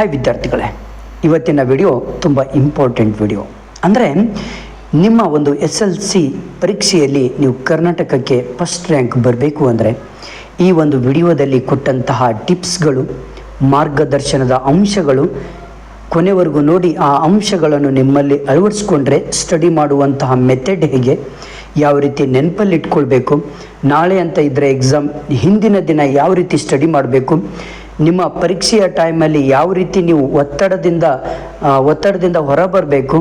Hi ವಿದ್ಯಾರ್ಥಿಗಳೇ, ಇವತ್ತಿನ video ತುಂಬ ಇಂಪಾರ್ಟೆಂಟ್ ವಿಡಿಯೋ ಅಂದರೆ ನಿಮ್ಮ ಒಂದು ಎಸ್ ಎಲ್ ಸಿ ಪರೀಕ್ಷೆಯಲ್ಲಿ ನೀವು ಕರ್ನಾಟಕಕ್ಕೆ ಫಸ್ಟ್ ರ್ಯಾಂಕ್ ಬರಬೇಕು ಅಂದರೆ, ಈ ಒಂದು ವಿಡಿಯೋದಲ್ಲಿ ಕೊಟ್ಟಂತಹ ಟಿಪ್ಸ್ಗಳು ಮಾರ್ಗದರ್ಶನದ ಅಂಶಗಳು, ಕೊನೆವರೆಗೂ ನೋಡಿ ಆ ಅಂಶಗಳನ್ನು ನಿಮ್ಮಲ್ಲಿ ಅಳವಡಿಸ್ಕೊಂಡ್ರೆ ಸ್ಟಡಿ ಮಾಡುವಂತಹ ಮೆಥಡ್ ಹೇಗೆ, ಯಾವ ರೀತಿ ನೆನಪಲ್ಲಿ ಇಟ್ಕೊಳ್ಬೇಕು ನಾಳೆ ಅಂತ ಇದ್ದರೆ ಎಕ್ಸಾಮ್ ಹಿಂದಿನ ದಿನ ಯಾವ ರೀತಿ ಸ್ಟಡಿ ಮಾಡಬೇಕು ನಿಮ್ಮ ಪರೀಕ್ಷೆಯ ಟೈಮಲ್ಲಿ ಯಾವ ರೀತಿ ನೀವು ಒತ್ತಡದಿಂದ ಒತ್ತಡದಿಂದ ಹೊರಬರಬೇಕು,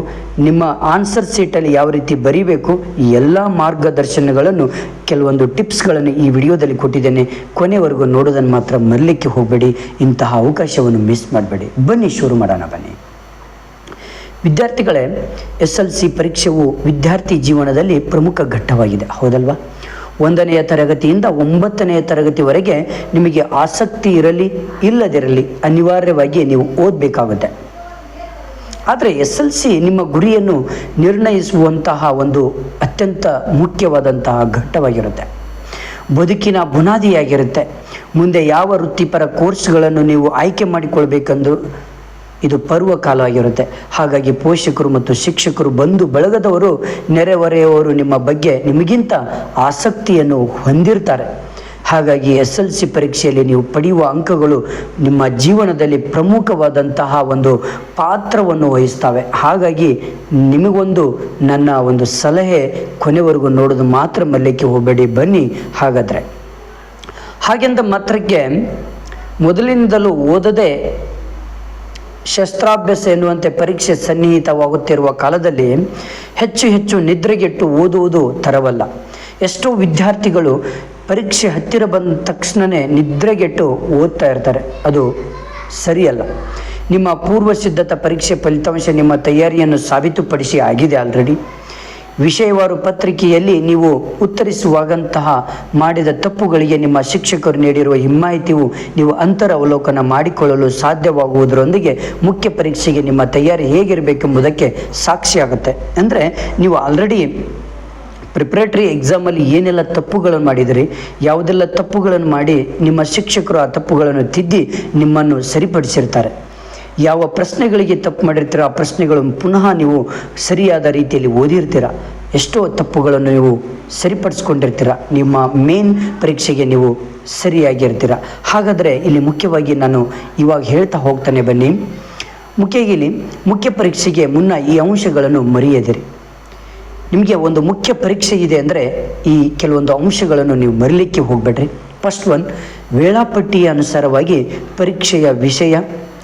ನಿಮ್ಮ ಆನ್ಸರ್ ಸೀಟಲ್ಲಿ ಯಾವ ರೀತಿ ಬರೀಬೇಕು, ಈ ಎಲ್ಲ ಮಾರ್ಗದರ್ಶನಗಳನ್ನು, ಕೆಲವೊಂದು ಟಿಪ್ಸ್ಗಳನ್ನು ಈ ವಿಡಿಯೋದಲ್ಲಿ ಕೊಟ್ಟಿದ್ದೇನೆ. ಕೊನೆವರೆಗೂ ನೋಡೋದನ್ನು ಮಾತ್ರ ಮರಲಿಕ್ಕೆ ಹೋಗಬೇಡಿ, ಇಂತಹ ಅವಕಾಶವನ್ನು ಮಿಸ್ ಮಾಡಬೇಡಿ. ಬನ್ನಿ ಶುರು ಮಾಡೋಣ, ಬನ್ನಿ. ವಿದ್ಯಾರ್ಥಿಗಳೇ, ಎಸ್ ಎಲ್ ಸಿ ಪರೀಕ್ಷೆಯು ವಿದ್ಯಾರ್ಥಿ ಜೀವನದಲ್ಲಿ ಪ್ರಮುಖ ಘಟ್ಟವಾಗಿದೆ. ಹೌದಲ್ವಾ? ಒಂದನೆಯ ತರಗತಿಯಿಂದ ಒಂಬತ್ತನೆಯ ತರಗತಿವರೆಗೆ ನಿಮಗೆ ಆಸಕ್ತಿ ಇರಲಿ, ಇಲ್ಲದಿರಲಿ, ಅನಿವಾರ್ಯವಾಗಿ ನೀವು ಓದಬೇಕಾಗುತ್ತೆ. ಆದರೆ ಎಸ್ ಎಲ್ ಸಿ ನಿಮ್ಮ ಗುರಿಯನ್ನು ನಿರ್ಣಯಿಸುವಂತಹ ಒಂದು ಅತ್ಯಂತ ಮುಖ್ಯವಾದಂತಹ ಘಟ್ಟವಾಗಿರುತ್ತೆ. ಬದುಕಿನ ಬುನಾದಿಯಾಗಿರುತ್ತೆ. ಮುಂದೆ ಯಾವ ವೃತ್ತಿಪರ ಕೋರ್ಸ್ಗಳನ್ನು ನೀವು ಆಯ್ಕೆ ಮಾಡಿಕೊಳ್ಬೇಕೆಂದು ಇದು ಪರ್ವ ಕಾಲ ಆಗಿರುತ್ತೆ. ಹಾಗಾಗಿ ಪೋಷಕರು ಮತ್ತು ಶಿಕ್ಷಕರು ಬಂಧು ಬಳಗದವರು, ನೆರೆಹೊರೆಯವರು ನಿಮ್ಮ ಬಗ್ಗೆ ನಿಮಗಿಂತ ಆಸಕ್ತಿಯನ್ನು ಹೊಂದಿರ್ತಾರೆ. ಹಾಗಾಗಿ ಎಸ್ ಎಲ್ ಸಿ ಪರೀಕ್ಷೆಯಲ್ಲಿ ನೀವು ಪಡೆಯುವ ಅಂಕಗಳು ನಿಮ್ಮ ಜೀವನದಲ್ಲಿ ಪ್ರಮುಖವಾದಂತಹ ಒಂದು ಪಾತ್ರವನ್ನು ವಹಿಸ್ತವೆ. ಹಾಗಾಗಿ ನಿಮಗೊಂದು ನನ್ನ ಒಂದು ಸಲಹೆ ಕೊನೆವರೆಗೂ ನೋಡೋದು ಮಾತ್ರ ಮಲ್ಲಕ್ಕೆ ಹೋಗಬೇಡಿ, ಬನ್ನಿ ಹಾಗಾದರೆ. ಹಾಗೆಂದ ಮಾತ್ರಕ್ಕೆ ಮೊದಲಿನಿಂದಲೂ ಓದದೆ ಶಸ್ತ್ರಾಭ್ಯಾಸ ಎನ್ನುವಂತೆ ಪರೀಕ್ಷೆ ಸನ್ನಿಹಿತವಾಗುತ್ತಿರುವ ಕಾಲದಲ್ಲಿ ಹೆಚ್ಚು ಹೆಚ್ಚು ನಿದ್ರೆಗೆಟ್ಟು ಓದುವುದು ತರವಲ್ಲ. ಎಷ್ಟೋ ವಿದ್ಯಾರ್ಥಿಗಳು ಪರೀಕ್ಷೆ ಹತ್ತಿರ ಬಂದ ತಕ್ಷಣವೇ ನಿದ್ರೆಗೆಟ್ಟು ಓದ್ತಾ ಇರ್ತಾರೆ. ಅದು ಸರಿಯಲ್ಲ. ನಿಮ್ಮ ಪೂರ್ವ ಸಿದ್ಧತಾ ಪರೀಕ್ಷೆ ಫಲಿತಾಂಶ ನಿಮ್ಮ ತಯಾರಿಯನ್ನು ಸಾಬೀತುಪಡಿಸಿ ಆಗಿದೆ ಆಲ್ರೆಡಿ ವಿಷಯವಾರು ಪತ್ರಿಕೆಯಲ್ಲಿ ನೀವು ಉತ್ತರಿಸುವಾಗಂತಹ ಮಾಡಿದ ತಪ್ಪುಗಳಿಗೆ ನಿಮ್ಮ ಶಿಕ್ಷಕರು ನೀಡಿರುವ ಹಿಮ್ಮಾಹಿತಿಯು ನೀವು ಅಂತರ ಅವಲೋಕನ ಮಾಡಿಕೊಳ್ಳಲು ಸಾಧ್ಯವಾಗುವುದರೊಂದಿಗೆ ಮುಖ್ಯ ಪರೀಕ್ಷೆಗೆ ನಿಮ್ಮ ತಯಾರಿ ಹೇಗಿರಬೇಕೆಂಬುದಕ್ಕೆ ಸಾಕ್ಷಿಯಾಗುತ್ತೆ. ಅಂದರೆ ನೀವು ಆಲ್ರೆಡಿ ಪ್ರಿಪ್ರೇಟರಿ ಎಕ್ಸಾಮಲ್ಲಿ ಏನೆಲ್ಲ ತಪ್ಪುಗಳನ್ನು ಮಾಡಿದಿರಿ, ಯಾವುದೆಲ್ಲ ತಪ್ಪುಗಳನ್ನು ಮಾಡಿ ನಿಮ್ಮ ಶಿಕ್ಷಕರು ಆ ತಪ್ಪುಗಳನ್ನು ತಿದ್ದಿ ನಿಮ್ಮನ್ನು ಸರಿಪಡಿಸಿರ್ತಾರೆ. ಯಾವ ಪ್ರಶ್ನೆಗಳಿಗೆ ತಪ್ಪು ಮಾಡಿರ್ತೀರ ಆ ಪ್ರಶ್ನೆಗಳನ್ನು ಪುನಃ ನೀವು ಸರಿಯಾದ ರೀತಿಯಲ್ಲಿ ಓದಿರ್ತೀರ. ಎಷ್ಟೋ ತಪ್ಪುಗಳನ್ನು ನೀವು ಸರಿಪಡಿಸ್ಕೊಂಡಿರ್ತೀರ. ನಿಮ್ಮ ಮೇನ್ ಪರೀಕ್ಷೆಗೆ ನೀವು ಸರಿಯಾಗಿರ್ತೀರ. ಹಾಗಾದರೆ ಇಲ್ಲಿ ಮುಖ್ಯವಾಗಿ ನಾನು ಇವಾಗ ಹೇಳ್ತಾ ಹೋಗ್ತಾನೆ ಬನ್ನಿ. ಮುಖ್ಯ ಇಲ್ಲಿ ಮುಖ್ಯ ಪರೀಕ್ಷೆಗೆ ಮುನ್ನ ಈ ಅಂಶಗಳನ್ನು ಮರೆಯದಿರಿ. ನಿಮಗೆ ಒಂದು ಮುಖ್ಯ ಪರೀಕ್ಷೆ ಇದೆ ಅಂದರೆ ಈ ಕೆಲವೊಂದು ಅಂಶಗಳನ್ನು ನೀವು ಮರಿಲಿಕ್ಕೆ ಹೋಗಬೇಡ್ರಿ. ಫಸ್ಟ್ ಒನ್ ವೇಳಾಪಟ್ಟಿಯ ಅನುಸಾರವಾಗಿ ಪರೀಕ್ಷೆಯ ವಿಷಯ.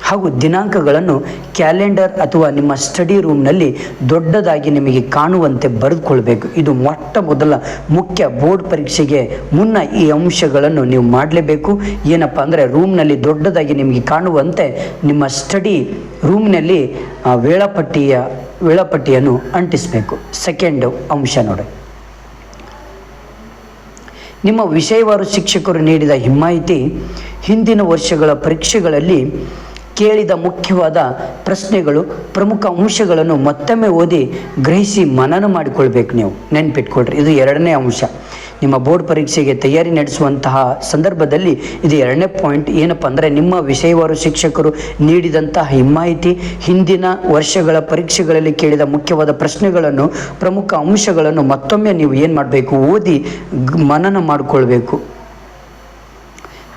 ಹಾಗೂ ದಿನಾಂಕಗಳನ್ನು ಕ್ಯಾಲೆಂಡರ್ ಅಥವಾ ನಿಮ್ಮ ಸ್ಟಡಿ ರೂಮ್ನಲ್ಲಿ ದೊಡ್ಡದಾಗಿ ನಿಮಗೆ ಕಾಣುವಂತೆ ಬರೆದುಕೊಳ್ಬೇಕು. ಇದು ಮೊಟ್ಟ ಮೊದಲ ಮುಖ್ಯ ಬೋರ್ಡ್ ಪರೀಕ್ಷೆಗೆ ಮುನ್ನ ಈ ಅಂಶಗಳನ್ನು ನೀವು ಮಾಡಲೇಬೇಕು. ಏನಪ್ಪ ಅಂದರೆ ರೂಮ್ನಲ್ಲಿ ದೊಡ್ಡದಾಗಿ ನಿಮಗೆ ಕಾಣುವಂತೆ ನಿಮ್ಮ ಸ್ಟಡಿ ರೂಮ್ನಲ್ಲಿ ವೇಳಾಪಟ್ಟಿಯ, ವೇಳಾಪಟ್ಟಿಯನ್ನು ಅಂಟಿಸಬೇಕು. ಸೆಕೆಂಡ್ ಅಂಶ ನೋಡಿ. ನಿಮ್ಮ ವಿಷಯವಾರು ಶಿಕ್ಷಕರು ನೀಡಿದ ಹಿಮ್ಮಾಹಿತಿ ಹಿಂದಿನ ವರ್ಷಗಳ ಪರೀಕ್ಷೆಗಳಲ್ಲಿ ಕೇಳಿದ ಮುಖ್ಯವಾದ ಪ್ರಶ್ನೆಗಳು, ಪ್ರಮುಖ ಅಂಶಗಳನ್ನು ಮತ್ತೊಮ್ಮೆ ಓದಿ ಗ್ರಹಿಸಿ ಮನನ ಮಾಡಿಕೊಳ್ಬೇಕು ನೀವು. ನೆನ್ಪಿಟ್ಕೊಳ್ರಿ, ಇದು ಎರಡನೇ ಅಂಶ. ನಿಮ್ಮ ಬೋರ್ಡ್ ಪರೀಕ್ಷೆಗೆ ತಯಾರಿ ನಡೆಸುವಂತಹ ಸಂದರ್ಭದಲ್ಲಿ ಇದು ಎರಡನೇ ಪಾಯಿಂಟ್. ಏನಪ್ಪ ಅಂದರೆ, ನಿಮ್ಮ ವಿಷಯವಾರು ಶಿಕ್ಷಕರು ನೀಡಿದಂತಹ ಹಿಮ್ಮಾಹಿತಿ ಹಿಂದಿನ ವರ್ಷಗಳ ಪರೀಕ್ಷೆಗಳಲ್ಲಿ ಕೇಳಿದ ಮುಖ್ಯವಾದ ಪ್ರಶ್ನೆಗಳನ್ನು, ಪ್ರಮುಖ ಅಂಶಗಳನ್ನು ಮತ್ತೊಮ್ಮೆ ನೀವು ಏನು ಮಾಡಬೇಕು? ಓದಿ ಮನನ ಮಾಡಿಕೊಳ್ಬೇಕು.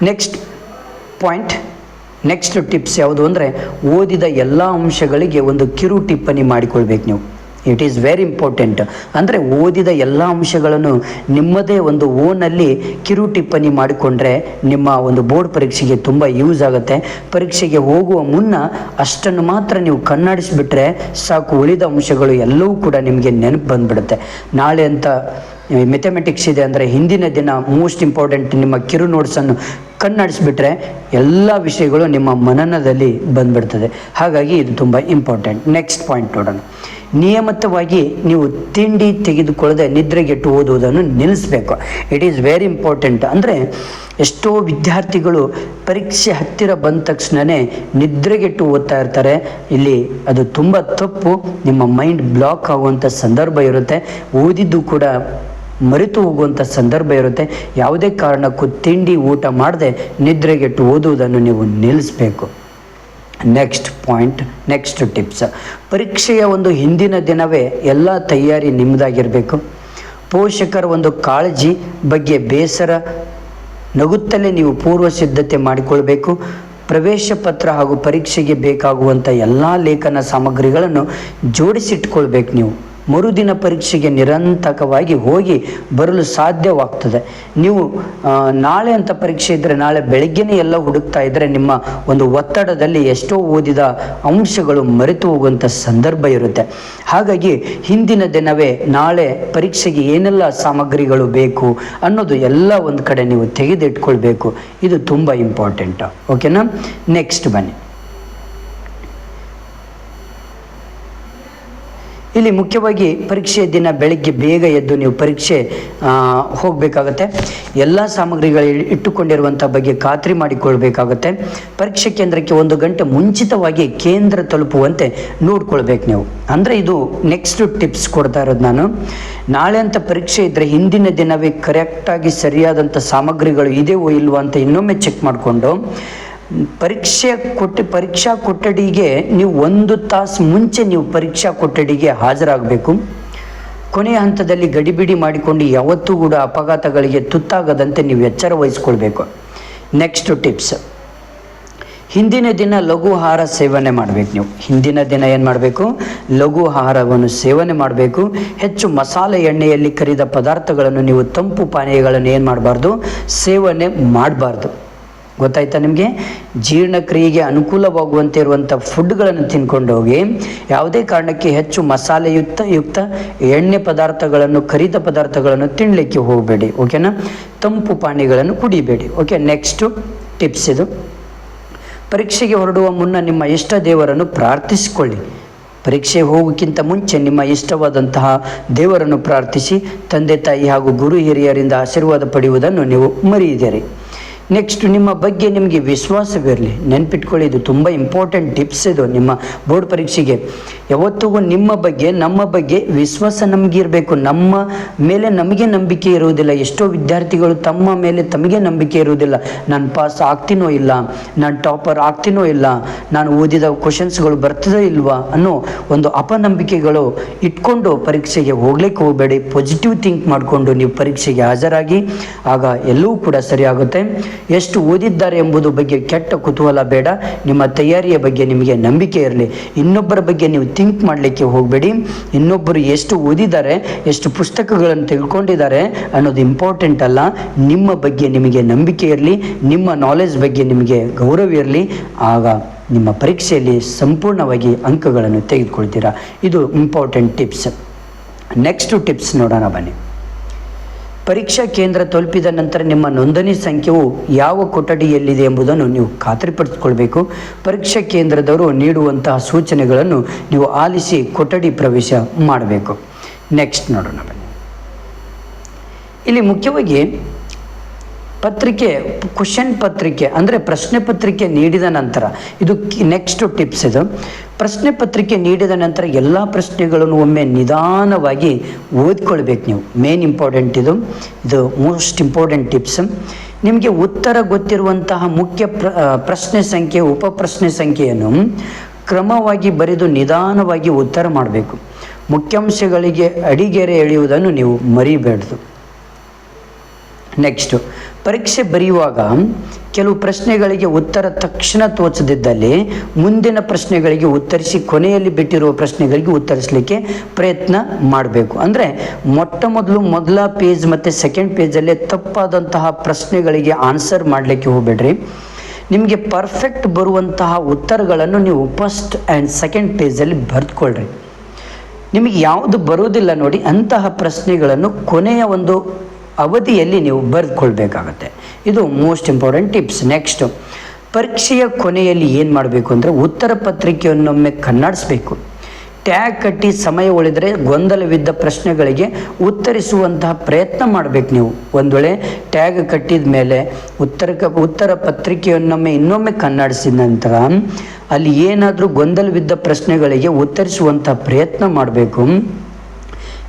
Next point. ನೆಕ್ಸ್ಟ್ ಟಿಪ್ಸ್ ಯಾವುದು ಅಂದರೆ ಓದಿದ ಎಲ್ಲ ಅಂಶಗಳಿಗೆ ಒಂದು ಕಿರು ಟಿಪ್ಪಣಿ ಮಾಡಿಕೊಳ್ಬೇಕು ನೀವು. ಇಟ್ ಈಸ್ ವೆರಿ ಇಂಪಾರ್ಟೆಂಟ್ ಅಂದರೆ ಓದಿದ ಎಲ್ಲ ಅಂಶಗಳನ್ನು ನಿಮ್ಮದೇ ಒಂದು ಓನಲ್ಲಿ ಕಿರು ಟಿಪ್ಪಣಿ ಮಾಡಿಕೊಂಡ್ರೆ ನಿಮ್ಮ ಒಂದು ಬೋರ್ಡ್ ಪರೀಕ್ಷೆಗೆ ತುಂಬ ಯೂಸ್ ಆಗುತ್ತೆ. ಪರೀಕ್ಷೆಗೆ ಹೋಗುವ ಮುನ್ನ ಅಷ್ಟನ್ನು ಮಾತ್ರ ನೀವು ಕನ್ನಡಿಸಿಬಿಟ್ರೆ ಸಾಕು, ಉಳಿದ ಅಂಶಗಳು ಎಲ್ಲವೂ ಕೂಡ ನಿಮಗೆ ನೆನಪು ಬಂದ್ಬಿಡುತ್ತೆ. ನಾಳೆ ಅಂತ ಮೆಥಮೆಟಿಕ್ಸ್ ಇದೆ ಅಂದರೆ ಹಿಂದಿನ ದಿನ ಮೋಸ್ಟ್ ಇಂಪಾರ್ಟೆಂಟ್ ನಿಮ್ಮ ಕಿರು ನೋಟ್ಸನ್ನು ಕಣ್ಣಾಡಿಸ್ಬಿಟ್ರೆ ಎಲ್ಲ ವಿಷಯಗಳು ನಿಮ್ಮ ಮನನದಲ್ಲಿ ಬಂದ್ಬಿಡ್ತದೆ. ಹಾಗಾಗಿ ಇದು ತುಂಬ ಇಂಪಾರ್ಟೆಂಟ್ ನೆಕ್ಸ್ಟ್ ಪಾಯಿಂಟ್ ನೋಡೋಣ. ನಿಯಮಿತವಾಗಿ ನೀವು ತಿಂಡಿ ತೆಗೆದುಕೊಳ್ಳದೆ ನಿದ್ರೆಗೆಟ್ಟು ಓದುವುದನ್ನು ನಿಲ್ಲಿಸಬೇಕು. ಇಟ್ ಈಸ್ ವೆರಿ ಇಂಪಾರ್ಟೆಂಟ್ ಅಂದರೆ ಎಷ್ಟೋ ವಿದ್ಯಾರ್ಥಿಗಳು ಪರೀಕ್ಷೆ ಹತ್ತಿರ ಬಂದ ತಕ್ಷಣವೇ ನಿದ್ರೆಗೆಟ್ಟು ಓದ್ತಾ ಇರ್ತಾರೆ. ಇಲ್ಲಿ ಅದು ತುಂಬ ತಪ್ಪು. ನಿಮ್ಮ ಮೈಂಡ್ ಬ್ಲಾಕ್ ಆಗುವಂಥ ಸಂದರ್ಭ ಇರುತ್ತೆ. ಓದಿದ್ದು ಕೂಡ ಮರೆತು ಹೋಗುವಂಥ ಸಂದರ್ಭ ಇರುತ್ತೆ. ಯಾವುದೇ ಕಾರಣಕ್ಕೂ ತಿಂಡಿ ಊಟ ಮಾಡದೆ ನಿದ್ರೆಗೆಟ್ಟು ಓದುವುದನ್ನು ನೀವು ನಿಲ್ಲಿಸಬೇಕು. ನೆಕ್ಸ್ಟ್ ಪಾಯಿಂಟ್ ನೆಕ್ಸ್ಟ್ ಟಿಪ್ಸ್ ಪರೀಕ್ಷೆಯ ಒಂದು ಹಿಂದಿನ ದಿನವೇ ಎಲ್ಲ ತಯಾರಿ ನಿಮ್ಮದಾಗಿರಬೇಕು ಪೋಷಕರ ಒಂದು ಕಾಳಜಿ ಬಗ್ಗೆ ಬೇಸರ ನಗುತ್ತಲೇ ನೀವು ಪೂರ್ವ ಸಿದ್ಧತೆ ಮಾಡಿಕೊಳ್ಬೇಕು. ಪ್ರವೇಶ ಪತ್ರ ಹಾಗೂ ಪರೀಕ್ಷೆಗೆ ಬೇಕಾಗುವಂಥ ಎಲ್ಲ ಲೇಖನ ಸಾಮಗ್ರಿಗಳನ್ನು ಜೋಡಿಸಿಟ್ಕೊಳ್ಬೇಕು ನೀವು. ಮರುದಿನ ಪರೀಕ್ಷೆಗೆ ನಿರಂತಕವಾಗಿ ಹೋಗಿ ಬರಲು ಸಾಧ್ಯವಾಗ್ತದೆ. ನೀವು ನಾಳೆ ಅಂತ ಪರೀಕ್ಷೆ ಇದ್ದರೆ ನಾಳೆ ಬೆಳಗ್ಗೆನೇ ಎಲ್ಲ ಹುಡುಕ್ತಾ ಇದ್ದರೆ ನಿಮ್ಮ ಒಂದು ಒತ್ತಡದಲ್ಲಿ ಎಷ್ಟೋ ಓದಿದ ಅಂಶಗಳು ಮರೆತು ಹೋಗುವಂಥ ಸಂದರ್ಭ ಇರುತ್ತೆ. ಹಾಗಾಗಿ ಹಿಂದಿನ ದಿನವೇ ನಾಳೆ ಪರೀಕ್ಷೆಗೆ ಏನೆಲ್ಲ ಸಾಮಗ್ರಿಗಳು ಬೇಕು ಅನ್ನೋದು ಎಲ್ಲ ಒಂದು ಕಡೆ ನೀವು ತೆಗೆದಿಟ್ಕೊಳ್ಬೇಕು. ಇದು ತುಂಬ ಇಂಪಾರ್ಟೆಂಟ್ ಓಕೆನಾ? ನೆಕ್ಸ್ಟ್ ಬನ್ನಿ. ಇಲ್ಲಿ ಮುಖ್ಯವಾಗಿ ಪರೀಕ್ಷೆಯ ದಿನ ಬೆಳಗ್ಗೆ ಬೇಗ ಎದ್ದು ನೀವು ಪರೀಕ್ಷೆ ಹೋಗಬೇಕಾಗತ್ತೆ. ಎಲ್ಲ ಸಾಮಗ್ರಿಗಳು ಇಟ್ಟುಕೊಂಡಿರುವಂಥ ಬಗ್ಗೆ ಖಾತ್ರಿ ಮಾಡಿಕೊಳ್ಬೇಕಾಗತ್ತೆ. ಪರೀಕ್ಷೆ ಕೇಂದ್ರಕ್ಕೆ ಒಂದು ಗಂಟೆ ಮುಂಚಿತವಾಗಿ ಕೇಂದ್ರ ತಲುಪುವಂತೆ ನೋಡ್ಕೊಳ್ಬೇಕು ನೀವು. ಅಂದರೆ ಇದು ನೆಕ್ಸ್ಟ್ ಟಿಪ್ಸ್ ಕೊಡ್ತಾ ಇರೋದು ನಾನು. ನಾಳೆ ಅಂತ ಪರೀಕ್ಷೆ ಇದ್ದರೆ ಹಿಂದಿನ ದಿನವೇ ಕರೆಕ್ಟಾಗಿ ಸರಿಯಾದಂಥ ಸಾಮಗ್ರಿಗಳು ಇದೆಯೋ ಇಲ್ವೋ ಅಂತ ಇನ್ನೊಮ್ಮೆ ಚೆಕ್ ಮಾಡಿಕೊಂಡು ಪರೀಕ್ಷೆ ಕೊಟ್ಟ, ಪರೀಕ್ಷಾ ಕೊಠಡಿಗೆ ನೀವು ಒಂದು ತಾಸು ಮುಂಚೆ ನೀವು ಪರೀಕ್ಷಾ ಕೊಠಡಿಗೆ ಹಾಜರಾಗಬೇಕು. ಕೊನೆಯ ಹಂತದಲ್ಲಿ ಗಡಿಬಿಡಿ ಮಾಡಿಕೊಂಡು ಯಾವತ್ತೂ ಕೂಡ ಅಪಘಾತಗಳಿಗೆ ತುತ್ತಾಗದಂತೆ ನೀವು ಎಚ್ಚರ ವಹಿಸ್ಕೊಳ್ಬೇಕು. ನೆಕ್ಸ್ಟ್ ಟಿಪ್ಸ್ ಹಿಂದಿನ ದಿನ ಲಘು ಆಹಾರ ಸೇವನೆ ಮಾಡಬೇಕು ನೀವು. ಹಿಂದಿನ ದಿನ ಏನು ಮಾಡಬೇಕು? ಲಘು ಆಹಾರವನ್ನು ಸೇವನೆ ಮಾಡಬೇಕು. ಹೆಚ್ಚು ಮಸಾಲೆ ಎಣ್ಣೆಯಲ್ಲಿ ಕರಿದ ಪದಾರ್ಥಗಳನ್ನು ನೀವು ತಂಪು ಪಾನೀಯಗಳನ್ನು ಏನು ಮಾಡಬಾರ್ದು? ಸೇವನೆ ಮಾಡಬಾರ್ದು. ಗೊತ್ತಾಯ್ತಾ ನಿಮಗೆ? ಜೀರ್ಣಕ್ರಿಯೆಗೆ ಅನುಕೂಲವಾಗುವಂತೆ ಇರುವಂಥ ಫುಡ್ಗಳನ್ನು ತಿನ್ಕೊಂಡು ಹೋಗಿ, ಯಾವುದೇ ಕಾರಣಕ್ಕೆ ಹೆಚ್ಚು ಮಸಾಲೆಯುಕ್ತ ಯುಕ್ತ ಎಣ್ಣೆ ಪದಾರ್ಥಗಳನ್ನು, ಕರಿದ ಪದಾರ್ಥಗಳನ್ನು ತಿನ್ನಲಿಕ್ಕೆ ಹೋಗಬೇಡಿ ಓಕೆನಾ ತಂಪು ಪಾನೀಯಗಳನ್ನು ಕುಡಿಬೇಡಿ ಓಕೆ ನೆಕ್ಸ್ಟು ಟಿಪ್ಸ್ ಇದು. ಪರೀಕ್ಷೆಗೆ ಹೊರಡುವ ಮುನ್ನ ನಿಮ್ಮ ಇಷ್ಟ ದೇವರನ್ನು ಪ್ರಾರ್ಥಿಸಿಕೊಳ್ಳಿ. ಪರೀಕ್ಷೆ ಹೋಗೋಕ್ಕಿಂತ ಮುಂಚೆ ನಿಮ್ಮ ಇಷ್ಟವಾದಂತಹ ದೇವರನ್ನು ಪ್ರಾರ್ಥಿಸಿ, ತಂದೆ, ತಾಯಿ ಹಾಗೂ ಗುರು ಹಿರಿಯರಿಂದ ಆಶೀರ್ವಾದ ಪಡೆಯುವುದನ್ನು ನೀವು ಮರೆಯದಿರಿ. ನೆಕ್ಸ್ಟ್ ನಿಮ್ಮ ಬಗ್ಗೆ ನಿಮಗೆ ವಿಶ್ವಾಸವಿರಲಿ. ನೆನ್ಪಿಟ್ಕೊಳ್ಳಿ ಇದು ತುಂಬ ಇಂಪಾರ್ಟೆಂಟ್ ಟಿಪ್ಸ್ ಇದು ನಿಮ್ಮ ಬೋರ್ಡ್ ಪರೀಕ್ಷೆಗೆ. ಯಾವತ್ತಿಗೂ ನಿಮ್ಮ ಬಗ್ಗೆ, ನಮ್ಮ ಬಗ್ಗೆ ವಿಶ್ವಾಸ ನಮಗಿರಬೇಕು ನಮ್ಮ ಮೇಲೆ ನಮಗೆ ನಂಬಿಕೆ ಇರುವುದಿಲ್ಲ. ಎಷ್ಟೋ ವಿದ್ಯಾರ್ಥಿಗಳು ತಮ್ಮ ಮೇಲೆ ತಮಗೆ ನಂಬಿಕೆ ಇರುವುದಿಲ್ಲ. ನಾನು ಪಾಸ್ ಆಗ್ತೀನೋ ಇಲ್ಲ? ನಾನು ಟಾಪರ್ ಆಗ್ತೀನೋ ಇಲ್ಲ? ನಾನು ಓದಿದ ಕ್ವಶನ್ಸ್ಗಳು ಬರ್ತದೋ ಇಲ್ವಾ? ಅನ್ನೋ ಒಂದು ಅಪನಂಬಿಕೆಗಳು ಇಟ್ಕೊಂಡು ಪರೀಕ್ಷೆಗೆ ಹೋಗ್ಲಿಕ್ಕೆ ಹೋಗಬೇಡಿ. ಪಾಸಿಟಿವ್ ಥಿಂಕ್ ಮಾಡಿಕೊಂಡು ನೀವು ಪರೀಕ್ಷೆಗೆ ಹಾಜರಾಗಿ. ಆಗ ಎಲ್ಲವೂ ಕೂಡ ಸರಿಯಾಗುತ್ತೆ. ಎಷ್ಟು ಓದಿದ್ದಾರೆ ಎಂಬುದು ಬಗ್ಗೆ ಕೆಟ್ಟ ಕುತೂಹಲ ಬೇಡ. ನಿಮ್ಮ ತಯಾರಿಯ ಬಗ್ಗೆ ನಿಮಗೆ ನಂಬಿಕೆ ಇರಲಿ. ಇನ್ನೊಬ್ಬರ ಬಗ್ಗೆ ನೀವು ಥಿಂಕ್ ಮಾಡಲಿಕ್ಕೆ ಹೋಗಬೇಡಿ. ಇನ್ನೊಬ್ಬರು ಎಷ್ಟು ಓದಿದ್ದಾರೆ, ಎಷ್ಟು ಪುಸ್ತಕಗಳನ್ನು ತಿಳ್ಕೊಂಡಿದ್ದಾರೆ ಅನ್ನೋದು ಇಂಪಾರ್ಟೆಂಟ್ ಅಲ್ಲ. ನಿಮ್ಮ ಬಗ್ಗೆ ನಿಮಗೆ ನಂಬಿಕೆ ಇರಲಿ. ನಿಮ್ಮ ನಾಲೆಜ್ ಬಗ್ಗೆ ನಿಮಗೆ ಗೌರವ ಇರಲಿ. ಆಗ ನಿಮ್ಮ ಪರೀಕ್ಷೆಯಲ್ಲಿ ಸಂಪೂರ್ಣವಾಗಿ ಅಂಕಗಳನ್ನು ತೆಗೆದುಕೊಳ್ತೀರಾ. ಇದು ಇಂಪಾರ್ಟೆಂಟ್ ಟಿಪ್ಸ್ ನೆಕ್ಸ್ಟು ಟಿಪ್ಸ್ ನೋಡೋಣ ಬನ್ನಿ. ಪರೀಕ್ಷಾ ಕೇಂದ್ರ ತಲುಪಿದ ನಂತರ ನಿಮ್ಮ ನೋಂದಣಿ ಸಂಖ್ಯೆಯು ಯಾವ ಕೊಠಡಿಯಲ್ಲಿದೆ ಎಂಬುದನ್ನು ನೀವು ಖಾತ್ರಿಪಡಿಸಿಕೊಳ್ಬೇಕು. ಪರೀಕ್ಷಾ ಕೇಂದ್ರದವರು ನೀಡುವಂತಹ ಸೂಚನೆಗಳನ್ನು ನೀವು ಆಲಿಸಿ ಕೊಠಡಿ ಪ್ರವೇಶ ಮಾಡಬೇಕು. ನೆಕ್ಸ್ಟ್ ನೋಡೋಣ ಇಲ್ಲಿ ಮುಖ್ಯವಾಗಿ ಪತ್ರಿಕೆ ಕ್ವಶನ್ ಪತ್ರಿಕೆ, ಅಂದರೆ ಪ್ರಶ್ನೆ ಪತ್ರಿಕೆ ನೀಡಿದ ನಂತರ, ಇದು ನೆಕ್ಸ್ಟ್ ಟಿಪ್ಸ್ ಇದು. ಪ್ರಶ್ನೆ ಪತ್ರಿಕೆ ನೀಡಿದ ನಂತರ ಎಲ್ಲ ಪ್ರಶ್ನೆಗಳನ್ನು ಒಮ್ಮೆ ನಿಧಾನವಾಗಿ ಓದ್ಕೊಳ್ಬೇಕು ನೀವು. ಮೇನ್ ಇಂಪಾರ್ಟೆಂಟ್ ಇದು. ಇದು ಮೋಸ್ಟ್ ಇಂಪಾರ್ಟೆಂಟ್ ಟಿಪ್ಸ್ ನಿಮಗೆ ಉತ್ತರ ಗೊತ್ತಿರುವಂತಹ ಮುಖ್ಯ ಪ್ರ ಪ್ರಶ್ನೆ ಸಂಖ್ಯೆ, ಉಪ ಪ್ರಶ್ನೆ ಸಂಖ್ಯೆಯನ್ನು ಕ್ರಮವಾಗಿ ಬರೆದು ನಿಧಾನವಾಗಿ ಉತ್ತರ ಮಾಡಬೇಕು. ಮುಖ್ಯಾಂಶಗಳಿಗೆ ಅಡಿಗೆರೆ ಎಳೆಯುವುದನ್ನು ನೀವು ಮರಿಬೇಡ್ದು. ನೆಕ್ಸ್ಟು ಪರೀಕ್ಷೆ ಬರೆಯುವಾಗ ಕೆಲವು ಪ್ರಶ್ನೆಗಳಿಗೆ ಉತ್ತರ ತಕ್ಷಣ ತೋಚದಿದ್ದಲ್ಲಿ ಮುಂದಿನ ಪ್ರಶ್ನೆಗಳಿಗೆ ಉತ್ತರಿಸಿ ಕೊನೆಯಲ್ಲಿ ಬಿಟ್ಟಿರುವ ಪ್ರಶ್ನೆಗಳಿಗೆ ಉತ್ತರಿಸಲಿಕ್ಕೆ ಪ್ರಯತ್ನ ಮಾಡಬೇಕು. ಅಂದರೆ ಮೊಟ್ಟ ಮೊದಲು ಮೊದಲ ಪೇಜ್ ಮತ್ತು ಸೆಕೆಂಡ್ ಪೇಜಲ್ಲೇ ತಪ್ಪಾದಂತಹ ಪ್ರಶ್ನೆಗಳಿಗೆ ಆನ್ಸರ್ ಮಾಡಲಿಕ್ಕೆ ಹೋಗಬೇಡ್ರಿ. ನಿಮಗೆ ಪರ್ಫೆಕ್ಟ್ ಬರುವಂತಹ ಉತ್ತರಗಳನ್ನು ನೀವು ಫಸ್ಟ್ ಆ್ಯಂಡ್ ಸೆಕೆಂಡ್ ಪೇಜಲ್ಲಿ ಬರೆದುಕೊಳ್ಳ್ರಿ ನಿಮಗೆ ಯಾವುದು ಬರೋದಿಲ್ಲ ನೋಡಿ ಅಂತಹ ಪ್ರಶ್ನೆಗಳನ್ನು ಕೊನೆಯ ಒಂದು ಅವಧಿಯಲ್ಲಿ ನೀವು ಬರೆದುಕೊಳ್ಬೇಕಾಗತ್ತೆ. ಇದು ಮೋಸ್ಟ್ ಇಂಪಾರ್ಟೆಂಟ್ ಟಿಪ್ಸ್ ನೆಕ್ಸ್ಟು ಪರೀಕ್ಷೆಯ ಕೊನೆಯಲ್ಲಿ ಏನು ಮಾಡಬೇಕು ಅಂದರೆ ಉತ್ತರ ಪತ್ರಿಕೆಯನ್ನೊಮ್ಮೆ ಕನ್ನಡಿಸ್ಬೇಕು. ಟ್ಯಾಗ್ ಕಟ್ಟಿ ಸಮಯ ಉಳಿದರೆ ಗೊಂದಲವಿದ್ದ ಪ್ರಶ್ನೆಗಳಿಗೆ ಉತ್ತರಿಸುವಂತಹ ಪ್ರಯತ್ನ ಮಾಡಬೇಕು ನೀವು. ಒಂದು ವೇಳೆ ಟ್ಯಾಗ್ ಕಟ್ಟಿದ ಮೇಲೆ ಉತ್ತರ ಉತ್ತರ ಪತ್ರಿಕೆಯನ್ನೊಮ್ಮೆ ಇನ್ನೊಮ್ಮೆ ಕನ್ನಡಿಸಿದ ನಂತರ ಅಲ್ಲಿ ಏನಾದರೂ ಗೊಂದಲವಿದ್ದ ಪ್ರಶ್ನೆಗಳಿಗೆ ಉತ್ತರಿಸುವಂತಹ ಪ್ರಯತ್ನ ಮಾಡಬೇಕು.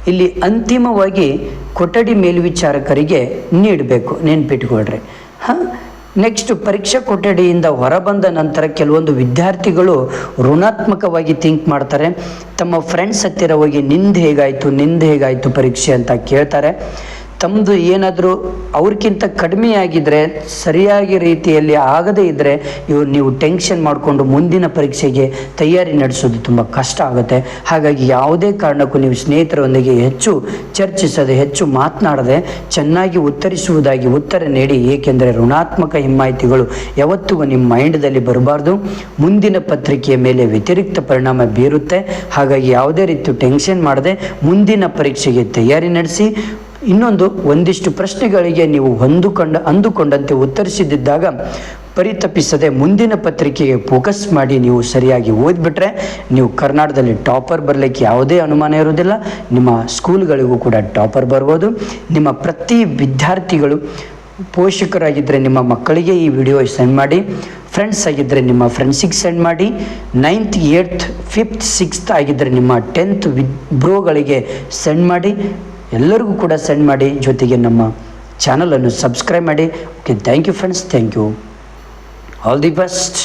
ಇಲ್ಲಿ ಅಂತಿಮವಾಗಿ ಕೊಠಡಿ ಮೇಲ್ವಿಚಾರಕರಿಗೆ ನೀಡಬೇಕು, ನೆನ್ಪಿಟ್ಕೊಳ್ರಿ. ಹಾಂ? ನೆಕ್ಸ್ಟ್ ಪರೀಕ್ಷಾ ಕೊಠಡಿಯಿಂದ ಹೊರಬಂದ ನಂತರ ಕೆಲವೊಂದು ವಿದ್ಯಾರ್ಥಿಗಳು ಋಣಾತ್ಮಕವಾಗಿ ಥಿಂಕ್ ಮಾಡ್ತಾರೆ. ತಮ್ಮ ಫ್ರೆಂಡ್ಸ್ ಹತ್ತಿರ ಹೋಗಿ, ನಿಂದು ಹೇಗಾಯಿತು ನಿಂದು ಹೇಗಾಯಿತು ಪರೀಕ್ಷೆ? ಅಂತ ಕೇಳ್ತಾರೆ. ತಮ್ಮದು ಏನಾದರೂ ಅವ್ರಿಗಿಂತ ಕಡಿಮೆ ಆಗಿದ್ದರೆ ಸರಿಯಾಗಿ ರೀತಿಯಲ್ಲಿ ಆಗದೇ ಇದ್ದರೆ ಇವು ನೀವು ಟೆನ್ಷನ್ ಮಾಡಿಕೊಂಡು ಮುಂದಿನ ಪರೀಕ್ಷೆಗೆ ತಯಾರಿ ನಡೆಸೋದು ತುಂಬ ಕಷ್ಟ ಆಗುತ್ತೆ. ಹಾಗಾಗಿ ಯಾವುದೇ ಕಾರಣಕ್ಕೂ ನೀವು ಸ್ನೇಹಿತರೊಂದಿಗೆ ಹೆಚ್ಚು ಚರ್ಚಿಸದೆ, ಹೆಚ್ಚು ಮಾತನಾಡದೆ, ಚೆನ್ನಾಗಿ ಉತ್ತರಿಸುವುದಾಗಿ ಉತ್ತರ ನೀಡಿ, ಏಕೆಂದರೆ ಋಣಾತ್ಮಕ ಹಿಮ್ಮಾಯಿತಿಗಳು ಯಾವತ್ತೂ ನಿಮ್ಮ ಮೈಂಡ್ದಲ್ಲಿ ಬರಬಾರ್ದು. ಮುಂದಿನ ಪತ್ರಿಕೆಯ ಮೇಲೆ ವ್ಯತಿರಿಕ್ತ ಪರಿಣಾಮ ಬೀರುತ್ತೆ. ಹಾಗಾಗಿ ಯಾವುದೇ ರೀತಿ ಟೆನ್ಷನ್ ಮಾಡದೆ ಮುಂದಿನ ಪರೀಕ್ಷೆಗೆ ತಯಾರಿ ನಡೆಸಿ ಇನ್ನೊಂದು ಒಂದಿಷ್ಟು ಪ್ರಶ್ನೆಗಳಿಗೆ ನೀವು ಹೊಂದಿಕೊಂಡ, ಅಂದುಕೊಂಡಂತೆ ಉತ್ತರಿಸಿದ್ದಾಗ ಪರಿತಪಿಸದೆ ಮುಂದಿನ ಪತ್ರಿಕೆಗೆ ಫೋಕಸ್ ಮಾಡಿ ನೀವು ಸರಿಯಾಗಿ ಓದ್ಬಿಟ್ರೆ ನೀವು ಕರ್ನಾಟಕದಲ್ಲಿ ಟಾಪರ್ ಬರಲಿಕ್ಕೆ ಯಾವುದೇ ಅನುಮಾನ ಇರೋದಿಲ್ಲ ನಿಮ್ಮ ಸ್ಕೂಲ್ಗಳಿಗೂ ಕೂಡ ಟಾಪರ್ ಬರ್ಬೋದು. ನಿಮ್ಮ ಪ್ರತಿ ವಿದ್ಯಾರ್ಥಿಗಳು ಪೋಷಕರಾಗಿದ್ದರೆ ನಿಮ್ಮ ಮಕ್ಕಳಿಗೆ ಈ ವಿಡಿಯೋ ಸೆಂಡ್ ಮಾಡಿ ಫ್ರೆಂಡ್ಸ್ ಆಗಿದ್ದರೆ ನಿಮ್ಮ ಫ್ರೆಂಡ್ಸಿಗೆ ಸೆಂಡ್ ಮಾಡಿ ನೈನ್ತ್ ಏಯ್ತ್ ಫಿಫ್ತ್ ಸಿಕ್ಸ್ತ್ ಆಗಿದ್ದರೆ ನಿಮ್ಮ ಟೆಂತ್ ವಿದ್ ಬ್ರೋಗಳಿಗೆ ಸೆಂಡ್ ಮಾಡಿ ಎಲ್ಲರಿಗೂ ಕೂಡ ಸೆಂಡ್ ಮಾಡಿ ಜೊತೆಗೆ ನಮ್ಮ ಚಾನಲನ್ನು ಸಬ್ಸ್ಕ್ರೈಬ್ ಮಾಡಿ. Okay thank you friends thank you all the best